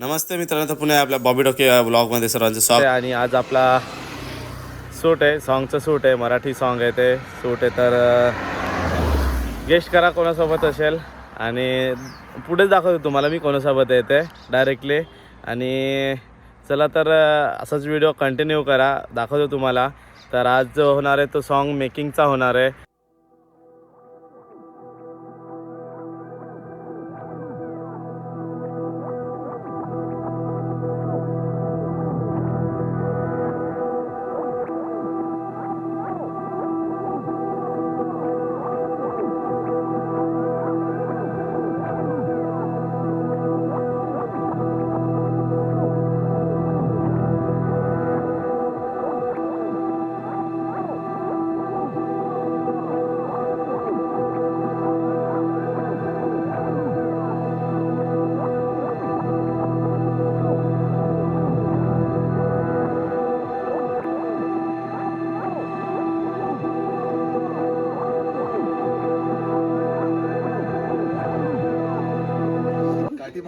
नमस्ते मित्रांनो तर पुन्हा आपल्या बॉबी डोके ब्लॉगमध्ये सर्वांचं स्वागत. आणि आज आपला सूट आहे सॉन्गचं सूट आहे मराठी सॉन्ग आहे ते. सूट आहे तर गेस्ट करा कोणासोबत असेल. आणि पुढेच दाखवतो तुम्हाला मी कोणासोबत येते डायरेक्टली आणि चला तर असाच व्हिडिओ कंटिन्यू करा दाखवतो तुम्हाला. तर आज जो होणार आहे तो सॉन्ग मेकिंगचा होणार आहे.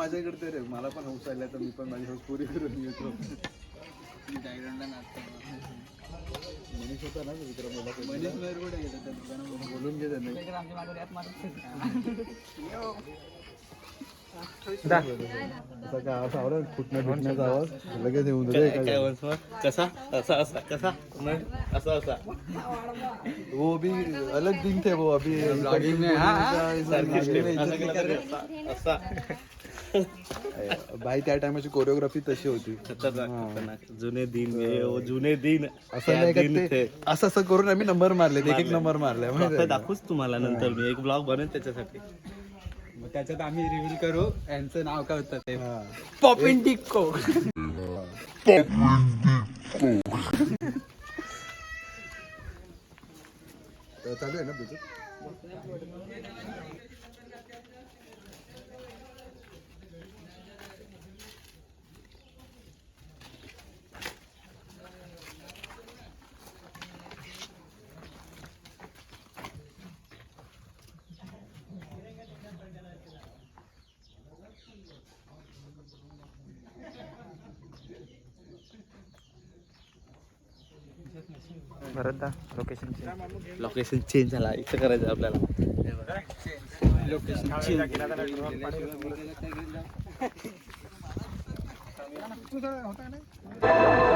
माझ्याकडे तर. मला पण हौस आल्या तर मी पण माझी हौस पुरी करून येतो मनीष होता ना मित्र मनीष बोलून घे त्यांना. कसा? असा असा कसा? असा असा. वो अभी अलग दिन थे वो अभी ब्लॉगिंग में असा भाई त्या टायमाची कोरिओग्राफी तशी होती. खतरनाक जुने दिन जुने दिन. असं नाही का असं असं करून आम्ही नंबर मारले एक एक नंबर मारले दाखवूच तुम्हाला नंतर मी. एक ब्लॉग बनवेन त्याच्यासाठी. मग त्याच्यात आम्ही रिव्हील करू. यांचं नाव काय होतं ते. पॉपिन टिक्को चालू आहे ना तुझं लोकेशन चेंज झाला इथं करायचं आपल्याला. यंदा नाही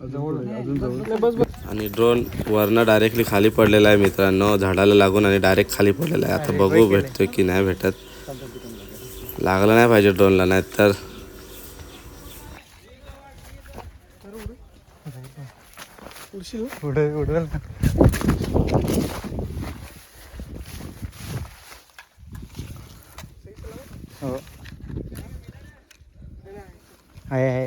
आणि ड्रोन वरनं डायरेक्टली खाली पडलेला आहे मित्रांनो. झाडाला लागून आणि डायरेक्ट खाली पडलेला आहे. आता बघू भेटतोय की नाही भेटत. लागलं नाही पाहिजे ड्रोनला नाही तर पुढे उडवेल हो आहे आहे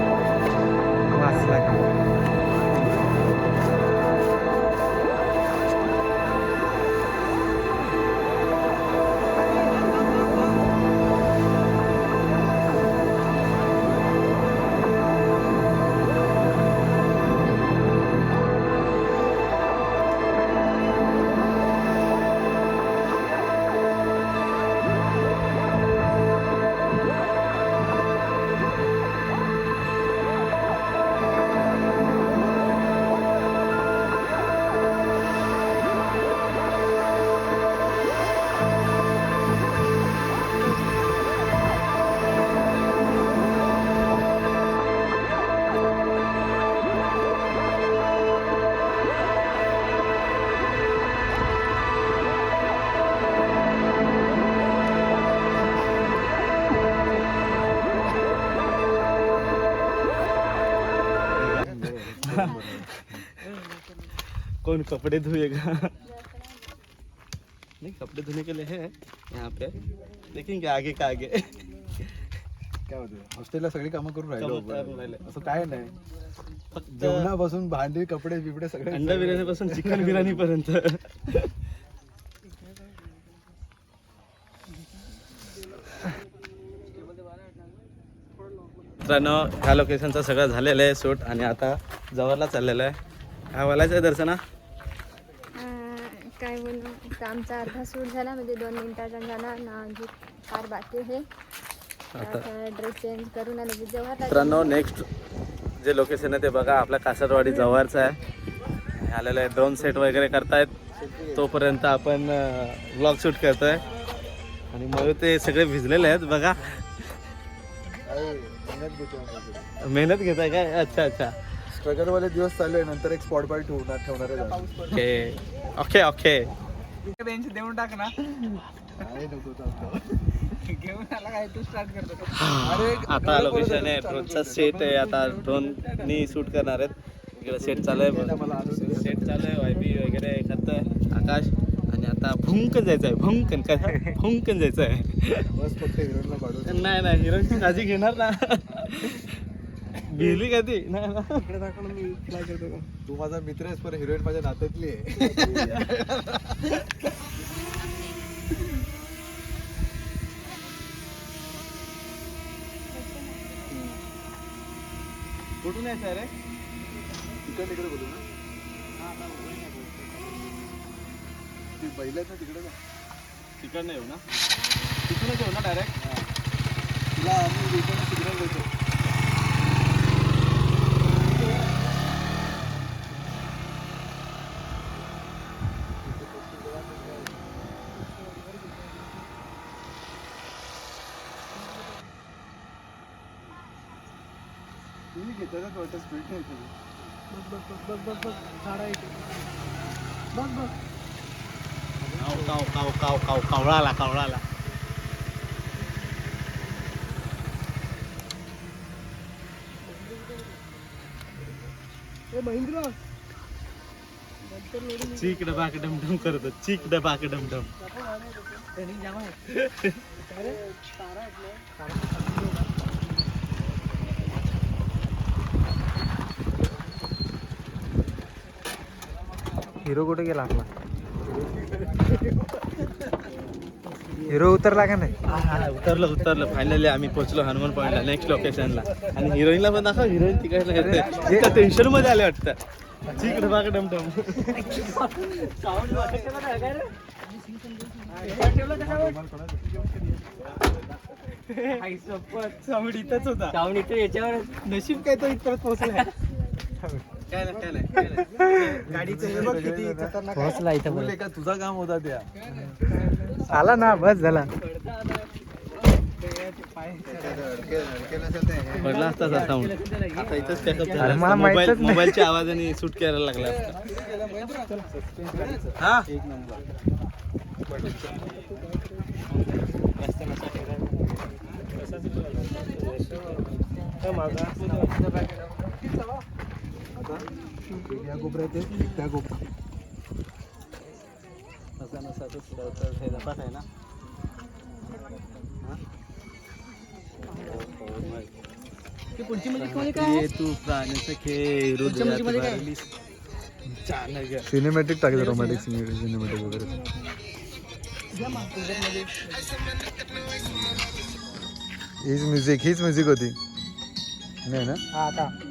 कौन कपड़े धोएगा नहीं कपड़े धोने के लिए है यहाँ पे. देखेंगे आगे का आगे? काय होतं हॉस्टेलला सगळी कामं करून राहिलो कामं करून राहिले. असं काय नाही. फक्त जेवणापासून भांडी कपडे बिपडे सगळे अंडा बिर्याणी पासून चिकन बिर्याणी पर्यंत. मित्रांनो ह्या लोकेशनचं सगळं झालेलं आहे शूट आणि आता जवळला चाललेलं आहे. काय बोलायचं आहे दर्शना? काय बोलू? आमचा अर्धा सूट झाला म्हणजे दोन मिनिटाचा झाला. ना अजून फार बाकी आहे. आता ड्रेस चेंज करून आले. की जेव्हा मित्रांनो नेक्स्ट जे लोकेशन आहे ते बघा. आपल्या कासरवाडी जवळचं आहे. आलेलं आहे. ड्रोन सेट वगैरे करतायत. तोपर्यंत आपण ब्लॉग शूट करतोय. आणि मग ते सगळे भिजलेले आहेत. बघा. मेहनत घेत आहे काय? अच्छा अच्छा. स्ट्रगल वाले दिवस चालू आहे नंतर एक स्पॉट बाय ठेवणार ठेवणार आहे ओके ओके ओके. बेंच देऊन टाक ना. घेऊन आला काय तू स्टार्ट करतो. अरे आता लोकेशन आहे ड्रोनचा सेट आहे आता ड्रोननी शूट करणार आहेत. इकडे सेट चालू आहे सेट चालू आहे वायबी वगैरे करतोय आकाश. आणि आता भुंकन जायचं आहे भुंकन काय? भुंकन जायचं आहे नाही नाही हिरोईनची काळजी घेणार ना. भिली का ती नाही ना इकडे दाखवलं मी करतो का? तू माझा मित्र आहेस पण हिरोईन माझ्या नात्यातली आहे. कुठून यायचं रे? तिकडे तिकडे बोलू ना. ती बैल आहेत ना तिकडे ना तिकडनं येऊ ना. तिकडूनच येऊ ना डायरेक्ट तिला आम्ही रिटर्न सिग्नल देतो तुम्ही घेता का वाटतं स्पीड नाही तुझी काव काव काव काव काव कावळाला कावळाला. चीक डबाक डमडम करतो. चीक डबाक डमडम. हिरो कुठे गेला आपला? हिरो उतरला का नाही? उतरलं उतरलं. फायनली आम्ही पोहोचलो हनुमान पॉईंटला नेक्स्ट लोकेशनला आणि हिरोईनला पण दाखव हिरोईन तिकडे येते टेन्शनमध्ये आले वाटतं. चीक डबाक डमडम साऊंड इथंच होता. साऊंड इथं याच्यावर नशीब काय तो इथपर्यंत पोहोचला काय नाही काय नाही. काय नाही गाडीचं हे बघ किती खतरनाक पोहोचला तू लेका तुझा काम होता त्या. आला ना बस झाला. पडला असता असा साऊंड आता इथंच पॅकअप अरे झाला मला असता. मोबाईल माहीतच नाही. मोबाईलच्या आवाजाने शूट करायला लागला असता. हा? या कोपऱ्यात आहे, त्या कोपऱ्यात. असा नसा तो सुधारता हे आहे ना? हा? ये तू प्राण्याचं खेळ. सिनेमॅटिक टाकायचं रोमॅटिक सिनेमॅटिक वगैरे. हीच म्युझिक हीच म्युझिक होती. नाही ना? हा आता.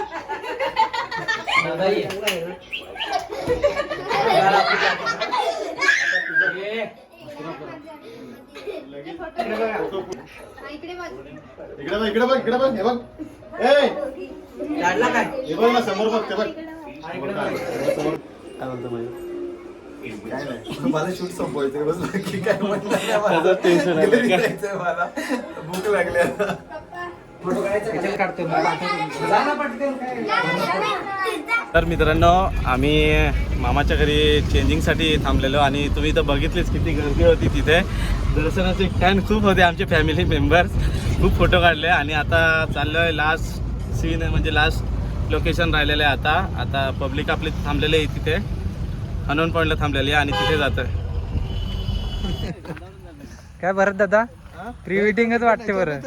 इकडे बघ इकडे बघ इकडे बघ हे बघ. काय? हे बघ ना समोर बघ ते बघ. समोर काय म्हणतो नाही. मला शूट संपवायचं बस बाकी काय टेन्शन मला. भूक लागली तर मित्रांनो आम्ही मामाच्या घरी चेंजिंगसाठी थांबलेलो आणि तुम्ही तर बघितलेच किती गर्दी होती तिथे. दर्शनाचे फॅन खूप होते आमचे फॅमिली मेंबर्स खूप फोटो काढले आणि आता चाललोय लास्ट सीन म्हणजे लास्ट लोकेशन राहिलेलं आहे आता. आता पब्लिक आपली थांबलेली आहे तिथे. हनुमान पॉईंटला थांबलेली आहे आणि तिथे जातोय. काय बरं दादा? प्री वेडिंगच वाटते बरं.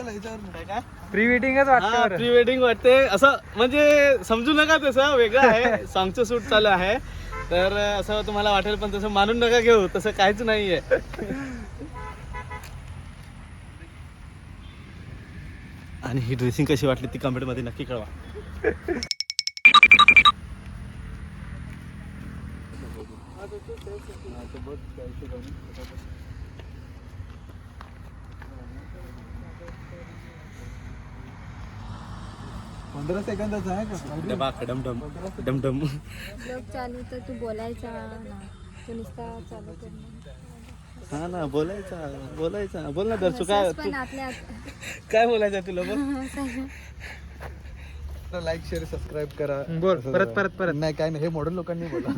प्री वेडिंगच वाटते प्री वेडिंग वाटते. असं म्हणजे समजू नका तसं वेगळं आहे. सॉंगचं शूट चालू आहे. तर असं तुम्हाला वाटेल पण तसं मानून नका घेऊ. तसं काहीच नाहीये. आणि ही ड्रेसिंग कशी वाटली ती कमेंटमध्ये नक्की कळवा. पंधरा सेकंदाचा आहे का? डबा डमडम डमडम ब्लॉग चालू तर तू बोलायचा ना. तू नुसता चालू कर हा ना बोलायचा बोलायचा. बोल ना दर्शू काय काय बोलायचं तुला? बोल. लाईक शेअर सबस्क्राईब करा. बोल परत परत परत. नाही काय नाही हे मॉडर्न लोकांनी बोला.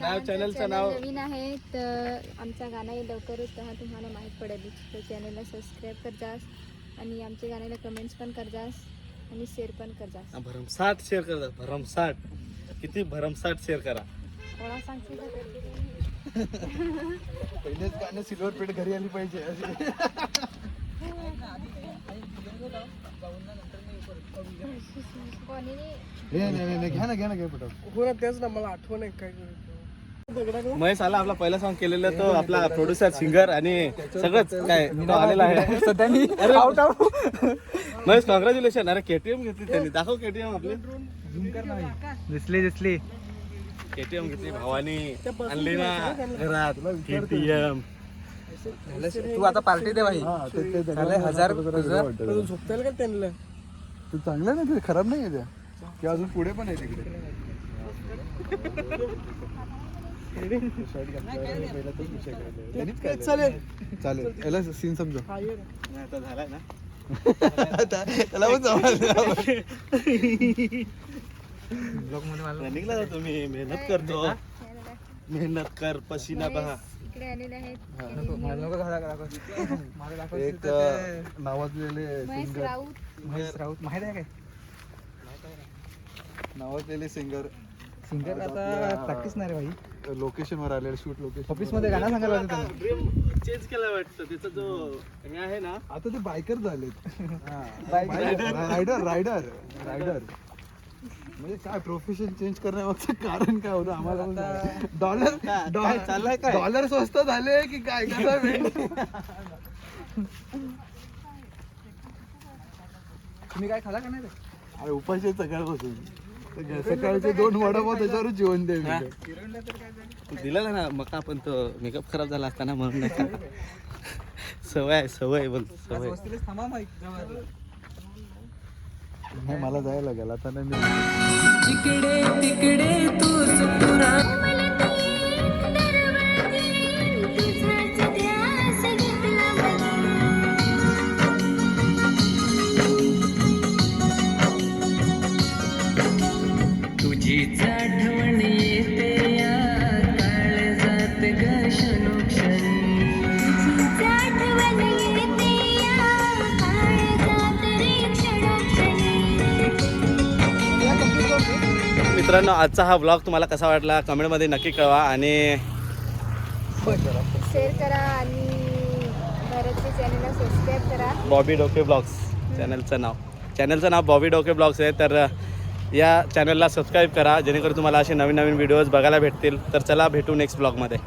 नाव चॅनलचं नाव? नवीन आहे तर आमचा गाणं लवकरच हा तुम्हाला माहीत पडेल. तर चॅनलला सबस्क्राईब कर जास आणि आमच्या गाण्याला कमेंट्स पण कर जास आणि शेअर पण कर जास हा, भरमसाठ शेअर करा भरमसाठ किती भरमसाठ शेअर करा कोणा सांगशील का तरी? पहिलेच गाणं सिल्वर पेट घरी आली पाहिजे. कोणी. हे नाही नाही, नाही घ्या ना घ्या ना घ्या पटापट हो ना तेच ना मला आठवण आहे काय महेश आला आपला पहिला सॉन्ग केलेला तो आपला प्रोड्युसर सिंगर आणि सगळंच काय तो आलेला आहे. महेश कॉंग्रॅच्युलेशन अरे केटीएम घेतली त्यांनी. दाखव केटीएम आपली. दिसली दिसली. केटीएम घेतली भावानी आणली ना. घरात केटीएम तू आता पार्टी दे भाई. हा, हजार. झोपतेल का त्यांना? ते चांगलं ना ते खराब नाही आहे त्या. की अजून पुढे पण आहे तिकडे. चालेल चालेल. याला सीन समजा आता झालाय ना. त्याला पण समजलं. ब्लॉगमध्ये मला रनिंगला जातो मी मेहनत करतो. मेहनत कर पसीना बहा. एक नावाजलेले सिंगर महेश राऊत माहीत आहे काय? नावाजलेले सिंगर सिंगर आता प्रॅक्टिस नाही रे भाई. लोकेशन वर आलेले शूट लोकेशन ऑफिसमध्ये गाणं सांगायला होतं त्यांना ड्रीम चेंज केला वाटतं. त्याचा जो हे आहे ना. आता ते बायकर झालेत. रायडर रायडर रायडर म्हणजे काय प्रोफेशन चेंज करण्यामागचं कारण काय होतं आम्हाला पण. डॉलर काय चाललंय काय? डॉलर स्वस्त झाले की काय? काय तुम्ही काय खाला का नाही रे? अरे उपाशी आहे सकाळपासून. सकाळचे दोन वडापाव त्याच्यावर जेवण दे? तू दिला ना मका पण तो मेकअप खराब झाला असताना म्हणून नाही का? सवय आहे, सवय बोल सवय नाही मला जायला लागेल आता नाही मी मला ती एक मित्रांनो आजचा हा ब्लॉग तुम्हाला कसा वाटला? कमेंटमध्ये नक्की कळवा आणि शेअर करा आणि भरतच्या चॅनलला सबस्क्राईब करा. बॉबी डोके ब्लॉग्स चॅनलचं नाव. चॅनलचं नाव बॉबी डोके ब्लॉग्स आहे. तर या चॅनलला सबस्क्राईब करा. जेणेकरून तुम्हाला असे नवीन नवीन व्हिडिओज बघायला भेटतील. तर चला भेटू नेक्स्ट ब्लॉगमध्ये